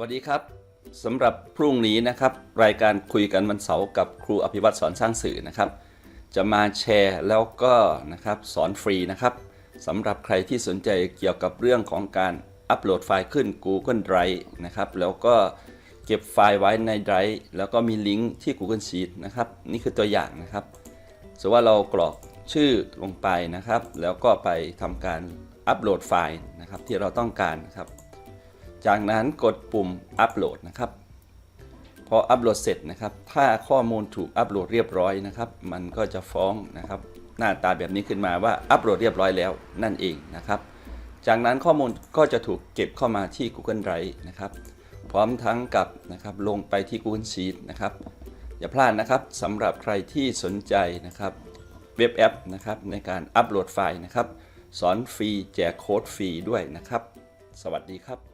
วัสดีครับสำหรับพรุ่งนี้นะครับ รายการคุยกันวันเสาร์กับครูอภิวัตรสอนสร้างสื่อนะครับ จะมาแชร์แล้วก็นะครับสอนฟรีนะครับสำหรับใครที่สนใจเกี่ยวกับเรื่องของการอัปโหลดไฟล์ขึ้น Google Drive นะครับ แล้วก็เก็บไฟล์ไว้ใน Drive แล้วก็มีลิงก์ที่ Google Sheet นะครับ นี่คือตัวอย่างนะครับสมมติว่าเรากรอกชื่อลงไปนะครับ แล้วก็ไปทำการอัปโหลดไฟล์นะครับที่เราต้องการนะครับ จากนั้นกดปุ่มอัปโหลดนะครับ พออัปโหลดเสร็จนะครับ ถ้าข้อมูลถูกอัปโหลดเรียบร้อยนะครับ มันก็จะฟ้องนะครับ หน้าตาแบบนี้ขึ้นมาว่าอัปโหลดเรียบร้อยแล้วนั่นเองนะครับ จากนั้นข้อมูลก็จะถูกเก็บเข้ามาที่ Google Drive นะครับ พร้อมทั้งกับนะครับลงไปที่ Google Sheet นะครับ อย่าพลาดนะครับสำหรับใครที่สนใจนะครับเว็บแอปนะครับในการอัปโหลดไฟล์นะครับ สอนฟรีแจกโค้ดฟรีด้วยนะครับ สวัสดีครับ